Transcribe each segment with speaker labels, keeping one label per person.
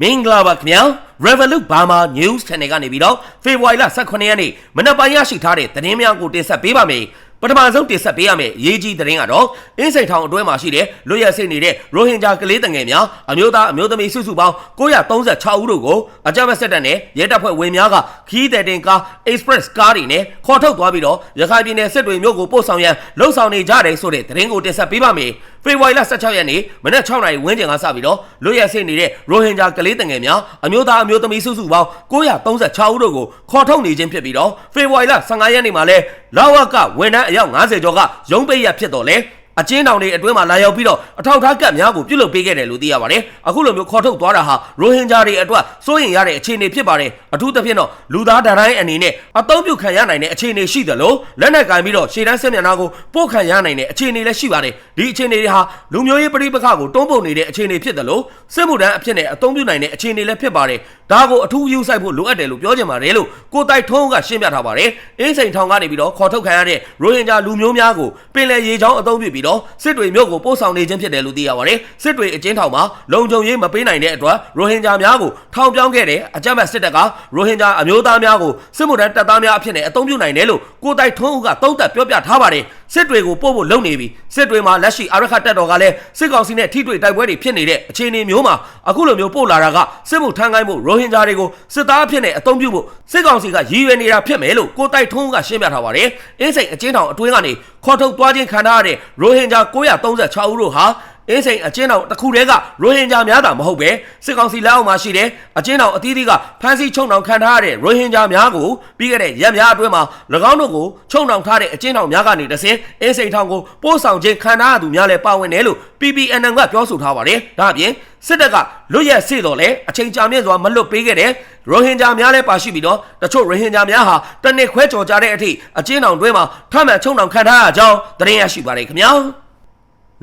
Speaker 1: မင်္ဂလာပါခင်ဗျာ Revolut Burma News Channel ကနေပြီးတော့ဖေဖော်ဝါရီလ18ရက်နေ့မနက်ပိုင်းရရှိထားတဲ့သတင်းများကိုတင်ဆက်ပေးပါမယ်ပထမဆုံးတင်ဆက်ပေးရမယ့်အရေးကြီးသတင်းကတော့အင်းစိန်ထောင်အတွင်းမှာရှိတဲ့လွတ်ရက်စိတ်နေတဲ့ရိုဟင်ဂျာကလေးတငယ်များအမျိုးသားအမျိုးသမီးစုစုပေါင်း936ဦးတို့ကိုအကြမ်းဖက်စစ်တပ်နဲ့ရဲတပ်ဖွဲ့ဝင်များကခီးတဲ့တင်ကား Express ကားတွေနဲ့ခေါ်ထုတ်သွားပြီးတော့ရခိုင်ပြည်နယ်စစ်တွေမြို့ကိုပို့ဆောင်ရန်လှုံ့ဆော်နေကြတယ်ဆိုတဲ့သတင်းကိုတင်ဆက်ပေးပါမယ် ဖေဖော်ဝါရီလ16ရက်နေ့မနက်6နာရီဝန်းကျင်ကစပြီးတော့လွတ်ရက်စိတ်နေတဲ့ရိုဟင်ဂျာကလေးတငယ်များအမျိုးသားအမျိုးသမီးစုစုပေါင်း936ဦးတို့ကိုခေါ်ထုတ်နေခြင်းဖြစ်ပြီးတော့ဖေဖော်ဝါရီလ15ရက်နေ့မှာလဲလာဝကဝန်ထမ်းအယောက်90ကျော်ကရုံးပိတ်ရဖြစ်တော့လဲ အချင်းတောင်တွေအတွင်းမှာလာရောက်ပြီးတော့အထောက်ထားကတ်များကိုပြုလုပ်ပေးခဲ့တယ်လို့သိရပါတယ်။အခုလိုမျိုးခေါ်ထုတ်သွားတာဟာရိုဟင်ဂျာတွေအတွက်စိုးရင်ရတဲ့အခြေအနေဖြစ်ပါတယ်။အထူးသဖြင့်တော့လူသားတိုင်းအနေနဲ့အသုံးပြုခံရနိုင်တဲ့အခြေအနေရှိတယ်လို့လက်နက်ကင်ပြီးတော့ရှေ့တန်းစစ်မျက်နှာကိုပို့ခံရနိုင်တဲ့အခြေအနေလည်းရှိပါတယ်။ဒီအခြေအနေတွေဟာလူမျိုးရေးပဋိပက္ခကိုတွန်းပို့နေတဲ့အခြေအနေဖြစ်တယ်လို့စစ်မှုထမ်းအဖြစ်နဲ့အသုံးပြုနိုင်တဲ့အခြေအနေလည်းဖြစ်ပါတယ်။ ဒါကိုအထူးယူဆိုင်ဖို့လိုအပ်တယ်လို့ပြောချင်ပါတယ်လို့ကိုတိုက်ထုံးကရှင်းပြထားပါတယ်။အင်းစိန်ထောင်ကနေပြီးတော့ခေါ်ထုတ်ခံရတဲ့ရိုဟင်ဂျာလူမျိုးများကိုပင်လယ်ရေချောင်းအသုံးပြုပြီးတော့စစ်တွေမြို့ကိုပို့ဆောင်နေခြင်းဖြစ်တယ်လို့သိရပါတယ်။စစ်တွေအကျဉ်းထောင်မှာလုံခြုံရေးမပေးနိုင်တဲ့အတွက်ရိုဟင်ဂျာများကိုထောင်ပြောင်းခဲ့တဲ့အကြမ်းဖက်စစ်တပ်ကရိုဟင်ဂျာအမျိုးသားများကိုစစ်မှုထမ်းတပ်သားများအဖြစ်နဲ့အသုံးပြုနိုင်တယ်လို့ကိုတိုက်ထုံးကသုံးသပ်ပြောပြထားပါတယ်။စစ်တွေကိုပို့ဖို့လုပ်နေပြီစစ်တွေမှာလက်ရှိအာရခတပ်တော်ကလည်းစစ်ကောင်စီနဲ့ထိတွေ့တိုက်ပွဲတွေဖြစ်နေတဲ့အခြေအနေမျိုးမှာအခုလိုမျိုးပို့လာတာကစစ်မှုထမ်းကိုင်းမှုရိုဟင်ဂျာတွေကိုစစ်သားအဖြစ်နဲ့အသုံးပြုဖို့စစ်ကောင်စီကရည်ရွယ်နေတာဖြစ်မယ်လို့ကိုတိုက်ထုံးကရှင်းပြထားပါတယ်။အင်းစိန်အကျဉ်းထောင်အတွင်းကနေခေါ်ထုတ်သွားခြင်းခံထားရတဲ့ရိုဟင်ဂျာ936ဦးတို့ဟာ အင်းစိန်အကျဉ်းတော်တစ်ခုတည်းကရိုဟင်ဂျာများတာမဟုတ်ပဲစစ်ကောင်စီလက်အောက်မှာရှိတဲ့အကျဉ်းတော်အသီးသီးကဖမ်းဆီးချုံနှောင်ခံထားရတဲ့ရိုဟင်ဂျာများကိုပြီးခဲ့တဲ့ရက်များအတွင်းမှာ၎င်းတို့ကိုချုံနှောင်ထားတဲ့အကျဉ်းတော်များကနေတဆင်အင်းစိန်ထောင်ကိုပို့ဆောင်ခြင်းခံထားရသူများလည်းပါဝင်တယ်လို့ PPNN ကပြောဆိုထားပါတယ်။ဒါအပြင်စစ်တပ်ကလွတ်ရက်စေတော့လဲအချိန်ကြာမြင့်စွာမလွတ်ပေးခဲ့တဲ့ရိုဟင်ဂျာများလည်းပါရှိပြီးတော့တချို့ရိုဟင်ဂျာများဟာတနစ်ခွဲကြော်ကြတဲ့အထိအကျဉ်းတော်တွင်းမှာထမှန်ချုံနှောင်ခံထားရကြောင်းသတင်းရရှိပါတယ်ခင်ဗျာ။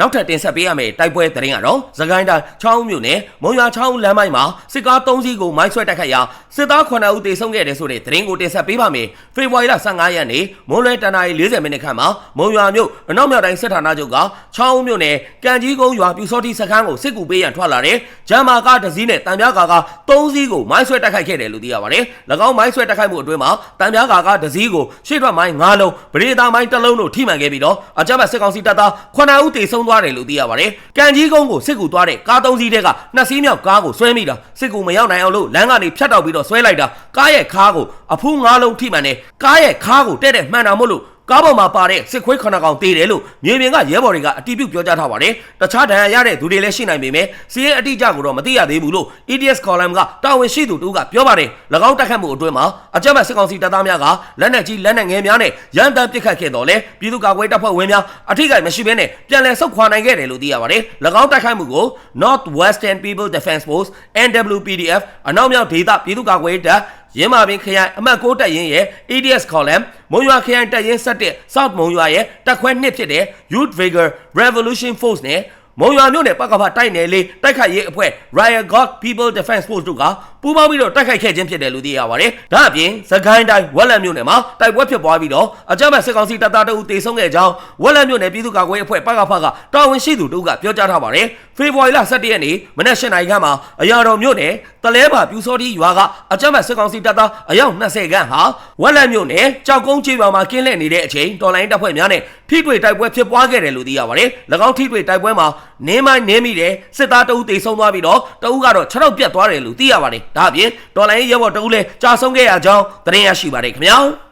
Speaker 1: နောက်ထပ်တင်ဆက်ပေးရမယ့်တိုက်ပွဲသတင်းကတော့သခိုင်းတိုင်းချောင်းမြို့နယ်မုံရွာချောင်းလမ်းမိုင်းမှာစစ်ကား3စီးကိုမိုင်းဆွဲတိုက်ခတ်ရာစစ်သား9ဦးတေဆုံးခဲ့တယ်ဆိုတဲ့သတင်းကိုတင်ဆက်ပေးပါမယ်။ဖေဖော်ဝါရီလ15ရက်နေ့မွန်းလွဲတနာရီ40မိနစ်ခန့်မှာမုံရွာမြို့အနောက်မြောက်တိုင်းစစ်ဌာနချုပ်ကချောင်းမြို့နယ်ကံကြီးကုန်းရွာပြူစောတိစခန်းကိုစစ်ကူပေးရန်ထွက်လာတဲ့ဂျမ်မာကားတစ်စီးနဲ့တံပြားကားက3စီးကိုမိုင်းဆွဲတိုက်ခိုက်ခဲ့တယ်လို့သိရပါတယ်။၎င်းမိုင်းဆွဲတိုက်ခိုက်မှုအတွင်းမှာတံပြားကားကတစ်စီးကိုရှေ့ထွက်မိုင်း9လုံးဗရေတာမိုင်း1လုံးတို့ထိမှန်ခဲ့ပြီးတော့အကြမ်းဖက်စစ်ကောင်စီတပ်သား9ဦးတေဆုံးသွားတယ်လို့သိရပါတယ်။ကံကြီးကုန်းကိုစစ်ကူသွားတဲ့ကား၃စီးတဲ့ကနှစ်စီးမြောက်ကားကိုဆွဲမိတာစစ်ကူမရောက်နိုင်အောင်လို့လမ်းကနေဖြတ်တောက်ပြီးတော့ဆွဲလိုက်တာကားရဲ့ခါးကိုအဖူး၅လုံးထိမှန်တယ်ကားရဲ့ခါးကိုတဲ့တဲ့မှန်တာမို့လို့ ကားပေါ်မှာပါတဲ့စစ်ခွေးခဏကောင်တေးတယ်လို့မြေပြင်ကရဲဘော်တွေကအတီးပြုတ်ပြောကြားထားပါတယ်။တခြားဒဏ်ရာရတဲ့သူတွေလည်းရှိနိုင်ပေမဲ့စီးရဲအတိအကျကိုတော့မသိရသေးဘူးလို့ EDS column ကတာဝန်ရှိသူတူကပြောပါတယ်။၎င်းတက်ခတ်မှုအတွင်းမှာအကြမ်းဖက်စစ်ကောင်စီတပ်သားများကလက်နက်ကြီးလက်နက်ငယ်များနဲ့ရန်တမ်းပစ်ခတ်ခဲ့တော့လေပြည်သူ့ကာကွယ်တပ်ဖွဲ့ဝင်များအထိကိမရှိဘဲနဲ့ပြန်လည်ဆုတ်ခွာနိုင်ခဲ့တယ်လို့သိရပါတယ်။၎င်းတက်ခတ်မှုကို North Western People Defense Force NWPDF အနောက်မြောက်ဒေသပြည်သူ့ကာကွယ်တပ် ရင်းမာပင်ခရိုင်အမှတ်6တပ်ရင်းရဲ့ ADS column မုံရွာခရိုင်တပ်ရင်း7 South မုံရွာရဲ့တပ်ခွဲ2ဖြစ်တဲ့ Youth Vigor Revolution Force နဲ့ မုံရွာမြို့နယ်ပကဖတိုက်နယ်လေးတိုက်ခိုက်ရေးအဖွဲ့ Riot God People Defense Force တို့ကပူးပေါင်းပြီးတော့တိုက်ခိုက်ခဲ့ခြင်းဖြစ်တယ်လို့သိရပါတယ်။ဒါအပြင်သခိုင်းတိုင်းဝက်လက်မြို့နယ်မှာတိုက်ပွဲဖြစ်ပွားပြီးတော့အကြမ်းဖက်စစ်ကောင်စီတပ်သားတို့တေဆုံးခဲ့ကြောင်းဝက်လက်မြို့နယ်ပြည်သူ့ကာကွယ်ရေးအဖွဲ့ပကဖကတာဝန်ရှိသူတို့ကပြောကြားထားပါတယ်။ဖေဖော်ဝါရီလ17ရက်နေ့မနက်၈နာရီခန့်မှာအရာတော်မြို့နယ်တလဲပါပြူစောတိရွာကအကြမ်းဖက်စစ်ကောင်စီတပ်သားအယောက်20ခန့်ဟာဝက်လက်မြို့နယ်ကြောက်ကုန်းကျေးရွာမှာကင်းလှည့်နေတဲ့အချိန်တော်လိုင်းတပ်ဖွဲ့များနဲ့ ထိတွေ့တိုက်ပွဲဖြစ်ပွားခဲ့တယ်လို့သိရပါတယ်။၎င်းထိတွေ့တိုက်ပွဲမှာနင်းမိုင်းနင်းမိတယ်စစ်သားတအုပ်တေဆုံးသွားပြီးတော့တအုပ်ကတော့6ရောက်ပြတ်သွားတယ်လို့သိရပါတယ်။ဒါအပြင်တော်လိုင်းရဲဘော်တအုပ်လည်းကြာဆုံးခဲ့ရကြောင်းသတင်းရရှိပါတယ်ခင်ဗျာ။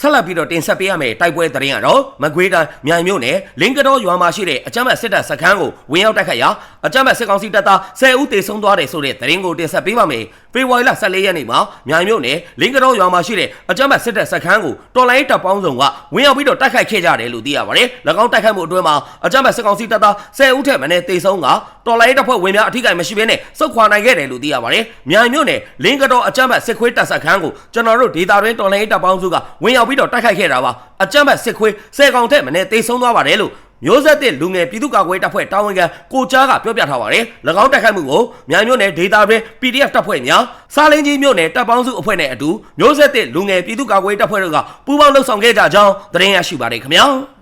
Speaker 1: ဆက်လက်ပြီးတော့တင်ဆက်ပေးရမယ့်တိုက်ပွဲသတင်းကတော့မကွေးတိုင်းမြိုင်မြို့နယ်လင်းကတော်ရွာမှာရှိတဲ့အကြမ်းဖက်စစ်တပ်စခန်းကိုဝင်ရောက်တိုက်ခတ်ရာအကြမ်းဖက်စစ်ကောင်စီတပ်သား10ဦးတေဆုံးသွားတယ်ဆိုတဲ့သတင်းကိုတင်ဆက်ပေးပါမယ်။ ဖေဖော်ဝါရီလ14ရက်နေ့မှာမြိုင်မြို့နယ်လင်းကတော်ရွာမှာရှိတဲ့အကြမ်းဖက်စစ်တပ်စခန်းကိုတော်လိုင်းတပ်ပေါင်းစုံကဝင်ရောက်ပြီးတော့တိုက်ခိုက်ခဲ့ကြတယ်လို့သိရပါတယ်။၎င်းတိုက်ခိုက်မှုအတွင်းမှာအကြမ်းဖက်စစ်ကောင်စီတပ်သား10ဦးထက်မနည်းတေဆုံးကတော်လိုင်းတပ်ဖွဲ့ဝင်များအထိကိမရှိဘဲနဲ့စုခွာနိုင်ခဲ့တယ်လို့သိရပါတယ်။မြိုင်မြို့နယ်လင်းကတော်အကြမ်းဖက်စစ်ခွေးတပ်စခန်းကိုကျွန်တော်တို့ဒေတာတွင်တော်လိုင်းတပ်ပေါင်းစုကဝင်ရောက်ပြီးတော့တိုက်ခိုက်ခဲ့တာပါအကြမ်းဖက်စစ်ခွေးဆယ်ကောင်ထက်မနဲ့တေဆုံးသွားပါတယ်လို့မျိုးဆက်တဲ့လူငယ်ပြည်သူ့ကာကွယ်တပ်ဖွဲ့တာဝန်ခံကိုကြားကပြောပြထားပါတယ်၎င်းတိုက်ခိုက်မှုကိုမြိုင်မြို့နယ်ဒေတာတွင် PDF တပ်ဖွဲ့များစားလင်းကြီးမြို့နယ်တပ်ပေါင်းစုအဖွဲ့နဲ့အတူမျိုးဆက်တဲ့လူငယ်ပြည်သူ့ကာကွယ်တပ်ဖွဲ့တို့ကပူးပေါင်းလှုပ်ဆောင်ခဲ့ကြကြောင်းသတင်းရရှိပါတယ်ခင်ဗျာ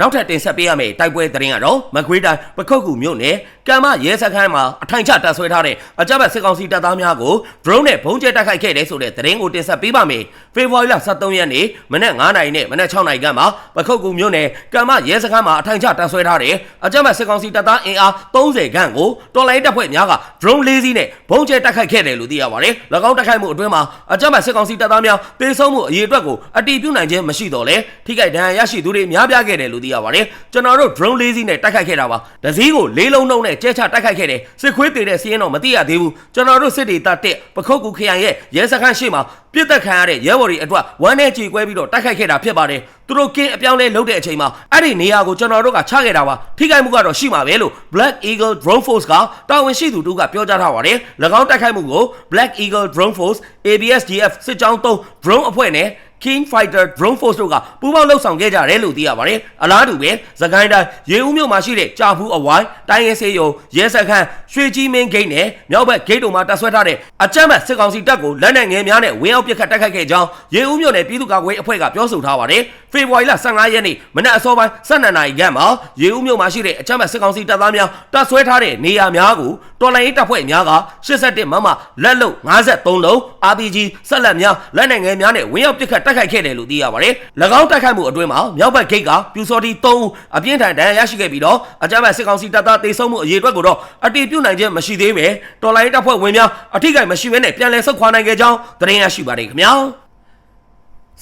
Speaker 1: နောက်ထပ်တင်ဆက်ပေးရမယ့်တိုက်ပွဲသတင်းကတော့မကွေးတိုင်းပခုတ်ကူမြို့နယ်ကံမရဲစခန်းမှာအထိုင်ချတပ်ဆွဲထားတဲ့အကြမ်းဖက်စစ်ကောင်စီတပ်သားများကို drone နဲ့ဘုံကျဲတိုက်ခိုက်ခဲ့တဲ့ဆိုတဲ့သတင်းကိုတင်ဆက်ပေးပါမယ်။ဖေဖော်ဝါရီလ23ရက်နေ့မနက်9:00နာရီနဲ့မနက်6:00နာရီခန့်မှာပခုတ်ကူမြို့နယ်ကံမရဲစခန်းမှာအထိုင်ချတပ်ဆွဲထားတဲ့အကြမ်းဖက်စစ်ကောင်စီတပ်သားအင်အား30ခန့်ကိုတော်လိုင်းတပ်ဖွဲ့များက drone ၄စီးနဲ့ဘုံကျဲတိုက်ခိုက်ခဲ့တယ်လို့သိရပါတယ်။၎င်းတိုက်ခိုက်မှုအတွင်းမှာအကြမ်းဖက်စစ်ကောင်စီတပ်သားများတေဆုံးမှုအရေးအတွက်ကိုအတီးပြုတ်နိုင်ခြင်းမရှိတော့လဲထိခိုက်ဒဏ်ရာရရှိသူတွေများပြားခဲ့တယ်လို့သိရပါတယ်။ကျွန်တော်တို့ drone ၄စီးနဲ့တိုက်ခိုက်ခဲ့တာပါ။ဒစည်းကိုလေးလုံးလုံးနဲ့ကျဲချတိုက်ခိုက်ခဲ့တယ်။စစ်ခွေးတေတဲ့စီးရင်တော့မသိရသေးဘူး။ကျွန်တော်တို့စစ်ဒေသတက်ပခုတ်ကူခရိုင်ရဲ့ရဲစခန်းရှိမှာပြစ်သက်ခံရတဲ့ရဲဘော်တွေအတွက်ဝမ်းနဲ့ကြေကွဲပြီးတော့တိုက်ခိုက်ခဲ့တာဖြစ်ပါတယ်။သူတို့ကင်းအပြောင်းလဲလုပ်တဲ့အချိန်မှာအဲ့ဒီနေရာကိုကျွန်တော်တို့ကချခဲ့တာပါ။ထိခိုက်မှုကတော့ရှိမှာပဲလို့ Black Eagle Drone Force ကတာဝန်ရှိသူတို့ကပြောကြားထားပါတယ်။၎င်းတိုက်ခိုက်မှုကို Black Eagle Drone Force ABSDF စစ်ကြောင်း3 drone အဖွဲ့နဲ့ King Fighter Drone Force တို့ကပူးပေါင်းလှုပ်ဆောင်ခဲ့ကြတယ်လို့သိရပါတယ်။အလားတူပဲသခိုင်းတိုင်းရေဦးမြို့မှာရှိတဲ့ကြာဖူးအဝိုင်းတိုင်းရင်စေးရုံရဲစခန်းရွှေကြီးမင်းဂိတ်နဲ့မြောက်ဘက်ဂိတ်တို့မှာတပ်ဆွဲထားတဲ့အကြမ်းဖက်စစ်ကောင်စီတပ်ကိုလက်နက်ငယ်များနဲ့ဝင်းအောင်ပစ်ခတ်တိုက်ခိုက်ခဲ့ကြောင်းရေဦးမြို့နယ်ပြည်သူ့ကာကွယ်အဖွဲ့ကပြောဆိုထားပါတယ်။ ဖေဖော်ဝါရီလ15ရက်နေ့မနက်အစောပိုင်း12နာရီခန့်မှာရေဦးမြို့မှာရှိတဲ့အကြမ်းဖက်စစ်ကောင်စီတပ်သားများတပ်ဆွဲထားတဲ့နေရာများကိုတော်လိုင်းရေးတပ်ဖွဲ့များက81မမလက်လုံ53လုံး RPG ဆက်လက်များလက်နက်ငယ်များနဲ့ဝင်းအောင်ပစ်ခတ်တိုက်ခိုက်ခဲ့တယ်လို့သိရပါတယ်။၎င်းတိုက်ခိုက်မှုအတွင်းမှာမြောက်ဘက်ဂိတ်ကပြူစော်တီ3ဦးအပြင်းထန်ဒဏ်ရာရရှိခဲ့ပြီးတော့အကြမ်းဖက်စစ်ကောင်စီတပ်သားတေဆုံးမှုအရေးအတွက်ကိုတော့အတိပြုနိုင်ခြင်းမရှိသေးပဲတော်လိုင်းရေးတပ်ဖွဲ့ဝင်များအထိကိမရှိဘဲနဲ့ပြန်လည်ဆုတ်ခွာနိုင်ခဲ့ကြောင်းသတင်းရရှိပါတယ်ခင်ဗျာ။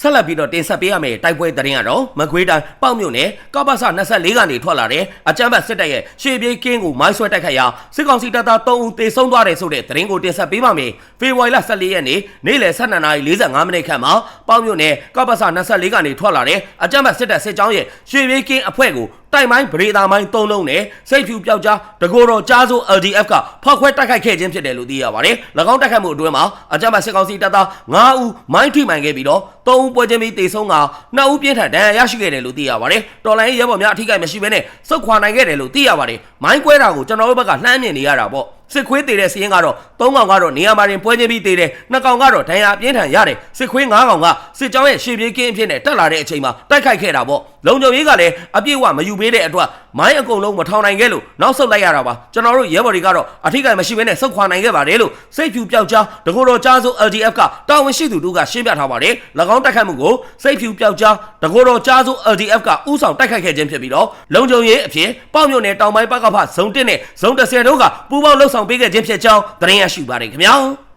Speaker 1: ဆက်လက်ပြီးတော့တင်ဆက်ပေးရမယ့်တိုက်ပွဲသတင်းကတော့မကွေးတိုင်းပေါ့မြို့နယ်ကပ္ပစ24ကနေထွက်လာတဲ့အကြမ်းဖက်စစ်တပ်ရဲ့ရှေ့ပြေးကင်းကိုမိုင်းဆွဲတိုက်ခိုက်ရာစစ်ကောင်စီတပ်သား3ဦးသေဆုံးသွားတယ်ဆိုတဲ့သတင်းကိုတင်ဆက်ပေးပါမယ်။ဖေဖော်ဝါရီလ14ရက်နေ့နေ့လယ်12:45မိနစ်ခန့်မှာပေါ့မြို့နယ်ကပ္ပစ24ကနေထွက်လာတဲ့အကြမ်းဖက်စစ်တပ်စစ်ကြောင်းရဲ့ရှေ့ပြေးကင်းအဖွဲ့ကို တိုင်မိုင်းဗရေတာမိုင်း၃လုံးနဲ့စိတ်ဖြူပြောက်ကြားတကိုယ်တော်ကြားစိုး LDF ကဖောက်ခွဲတိုက်ခိုက်ခဲ့ခြင်းဖြစ်တယ်လို့သိရပါတယ်။၎င်းတိုက်ခိုက်မှုအတွင်းမှာအကြမ်းဖက်စစ်ကောင်စီတပ်သား9ဦးမိုင်းထိမှန်ခဲ့ပြီးတော့3ဦးပွဲချင်းပြီးတေဆုံးက2ဦးပြင်းထန်ဒဏ်ရာရရှိခဲ့တယ်လို့သိရပါတယ်။တော်လိုင်းရဲဘော်များအထိကိမရှိဘဲနဲ့စုတ်ခွာနိုင်ခဲ့တယ်လို့သိရပါတယ်။မိုင်းကွဲတာကိုကျွန်တော်တို့ဘက်ကလှမ်းမြင်နေရတာပေါ့။ စစ်ခွေးတေတဲ့စီးရင်ကတော့၃ကောင်ကတော့နေရာမှာတင်ပွဲချင်းပြီးတေတယ်နှစ်ကောင်ကတော့ဒဏ်ရာပြင်းထန်ရတယ်စစ်ခွေး၅ကောင်ကစစ်ကြောင်းရဲ့ရှေ့ပြေးကင်းအဖြစ်နဲ့တက်လာတဲ့အချိန်မှာတိုက်ခိုက်ခဲ့တာပေါ့လုံခြုံရေးကလည်းအပြည့်အဝမယူပေးတဲ့အတွက် မိုင်းအကုန်လုံးမထောင်နိုင်ခဲ့လို့နောက်ဆုတ်လိုက်ရတာပါကျွန်တော်တို့ရဲဘော်တွေကတော့အထိကိမရှိဘဲနဲ့ဆုတ်ခွာနိုင်ခဲ့ပါတယ်လို့စိတ်ဖြူပြောက်ကြားတကူတော်ကြားစိုး LDF ကတာဝန်ရှိသူတို့ကရှင်းပြထားပါတယ်၎င်းတိုက်ခိုက်မှုကိုစိတ်ဖြူပြောက်ကြားတကူတော်ကြားစိုး LDF ကဥဆောင်တိုက်ခိုက်ခဲ့ခြင်းဖြစ်ပြီးတော့လုံခြုံရေးအဖြစ်ပေါ့မြို့နယ်တောင်ပိုင်းပကဖဇုံ1နဲ့ဇုံ10တို့ကပူးပေါင်းလှုပ်ဆောင်ပေးခဲ့ခြင်းဖြစ်ကြောင်းသတင်းရရှိပါတယ်ခင်ဗျာ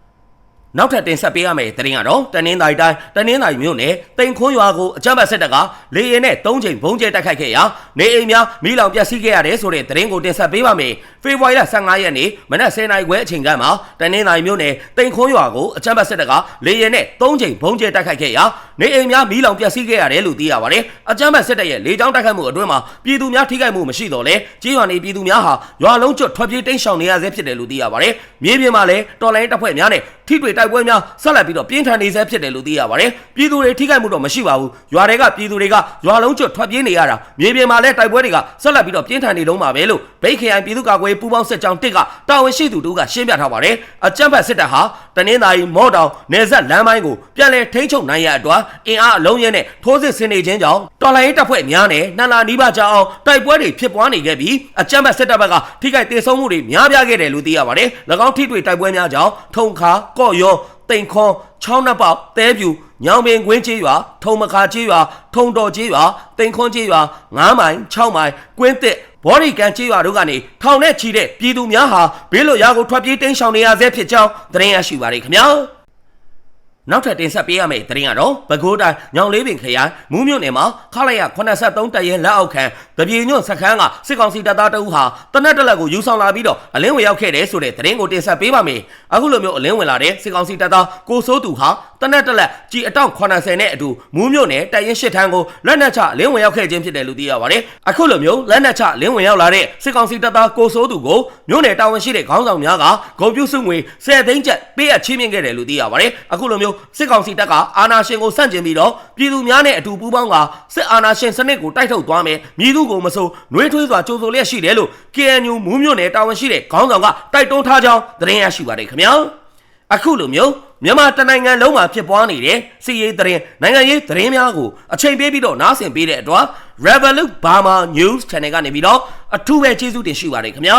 Speaker 1: နောက်ထပ်တင်ဆက်ပေးရမယ့်သတင်းကတော့တနင်္သာရီတိုင်းတနင်္သာရီမြို့နယ်တိန်ခွန်းရွာကိုအကြမ်းဖက်စစ်တပ်ကလေရင်နဲ့၃ချိန်ဘုံကျဲတိုက်ခိုက်ခဲ့ရာနေအိမ်များမိလောင်ပျက်စီးခဲ့ရတယ်ဆိုတဲ့သတင်းကိုတင်ဆက်ပေးပါမယ်။ဖေဖော်ဝါရီလ15ရက်နေ့မနက်10:00နာရီခွဲအချိန်ကမှတနင်္သာရီမြို့နယ်တိန်ခွန်းရွာကိုအကြမ်းဖက်စစ်တပ်ကလေရင်နဲ့၃ချိန်ဘုံကျဲတိုက်ခိုက်ခဲ့ရာနေအိမ်များမိလောင်ပျက်စီးခဲ့ရတယ်လို့သိရပါတယ်။အကြမ်းဖက်စစ်တပ်ရဲ့လေကြောင်းတိုက်ခိုက်မှုအတွင်းမှာပြည်သူများထိခိုက်မှုမရှိတော့လဲကြေးရွာနေပြည်သူများဟာရွာလုံးကျွတ်ထွက်ပြေးတိမ်းရှောင်နေရဆဲဖြစ်တယ်လို့သိရပါတယ်။မြေပြင်မှာလည်းတော်လိုင်းတပ်ဖွဲ့များနဲ့ထိတွေ့တိုက်ပွဲများဆက်လက်ပြီးတော့ပြင်းထန်နေဆဲဖြစ်တယ်လို့သိရပါတယ်။ပြည်သူတွေထိခိုက်မှုတော့မရှိပါဘူး။ရွာတွေကပြည်သူတွေကရွာလုံးကျွတ်ထွက်ပြေးနေရတာမြေပြင်မှာလည်းတိုက်ပွဲတွေကဆက်လက်ပြီးတော့ပြင်းထန်နေလုံးပါပဲလို့ဗိတ်ခရိုင်ပြည်သူ့ကာကွယ်ပူးပေါင်းစစ်ကြောင်းတစ်ကတာဝန်ရှိသူတို့ကရှင်းပြထားပါတယ်။အကြမ်းဖက်စစ်တပ်ဟာတနင်္သာရီမော့တောင်နေဆက်လမ်းပိုင်းကိုပြန်လည်ထိန်းချုပ်နိုင်ရအတွက်အင်အားအလုံးရင်းနဲ့ထိုးစစ်ဆင်နေခြင်းကြောင့် တော်လိုင်းရေးတပ်ဖွဲ့များနဲ့နှလာနီးပါးကြအောင်တိုက်ပွဲတွေဖြစ်ပွားနေခဲ့ပြီးအကြမ်းဖက်စစ်တပ်ဘက်ကထိခိုက်ဒေဆုံးမှုတွေများပြားခဲ့တယ်လို့သိရပါတယ်။၎င်းထိတွေ့တိုက်ပွဲများကြောင့်ထုံခါကော့ရောတိန်ခွန်ချောင်းနှစ်ပေါက်တဲပြူညောင်ပင်ကွင်းကျေးရွာထုံမခါကျေးရွာထုံတော်ကျေးရွာတိန်ခွန်ကျေးရွာ9မိုင်6မိုင်ကွင်းတစ်ဘော်ဒီကန်ကျေးရွာတို့ကနေထောင်နဲ့ချီတဲ့ပြည်သူများဟာဘေးလွတ်ရာကိုထွက်ပြေးတိမ်းရှောင်နေရဆဲဖြစ်ကြောင်းသတင်းရရှိပါရခင်ဗျာ နောက်ထပ်တင်ဆက်ပေးရမယ့်သတင်းကတော့ပဲခူးတိုင်းညောင်လေးပင်ခရိုင်မူးမြို့နယ်မှာခလာရ83တရဲလက်အောက်ခံတပြေညွန့်စခန်းကစစ်ကောင်စီတပ်သားတအုပ်ဟာတနက်တက်လက်ကိုယူဆောင်လာပြီးတော့အလင်းဝင်ရောက်ခဲ့တယ်ဆိုတဲ့သတင်းကိုတင်ဆက်ပေးပါမယ်။အခုလိုမျိုးအလင်းဝင်လာတဲ့စစ်ကောင်စီတပ်သားကိုစိုးသူဟာတနက်တက်လက်ကြီးအတောင့်80နဲ့အတူမူးမြို့နယ်တရင်ရှစ်ထန်းကိုလက်နက်ချအလင်းဝင်ရောက်ခဲ့ခြင်းဖြစ်တယ်လို့သိရပါတယ်။အခုလိုမျိုးလက်နက်ချအလင်းဝင်ရောက်လာတဲ့စစ်ကောင်စီတပ်သားကိုစိုးသူကိုမြို့နယ်တာဝန်ရှိတဲ့ခေါင်းဆောင်များကဂုံပြုစုငွေ10သိန်းကျပ်ပေးအပ်ချီးမြှင့်ခဲ့တယ်လို့သိရပါတယ်။အခုလိုမျိုးစစ်ကောင်စီတပ်ကအာဏာရှင်ကိုဆန့်ကျင်ပြီးတော့ပြည်သူများနဲ့အတူပူးပေါင်းကစစ်အာဏာရှင်စနစ်ကိုတိုက်ထုတ်သွားမယ်မြည်သူကိုမဆိုနှွေးထွေးစွာကြိုးဆိုလျက်ရှိတယ်လို့ KNU မူးမြို့နယ်တာဝန်ရှိတဲ့ခေါင်းဆောင်ကတိုက်တွန်းထားကြောင်းသတင်းရရှိပါတယ်ခင်ဗျာအခုလိုမျိုးမြန်မာတနိုင်ငံလုံးမှာဖြစ်ပွားနေတဲ့စီရေးသတင်းနိုင်ငံရေးသတင်းများကိုအချိန်ပေးပြီးတော့နားဆင်ပေးတဲ့အတွက် Revolut Burma News Channel ကနေပြီးတော့အထူးပဲကျေးဇူးတင်ရှိပါတယ်ခင်ဗျာ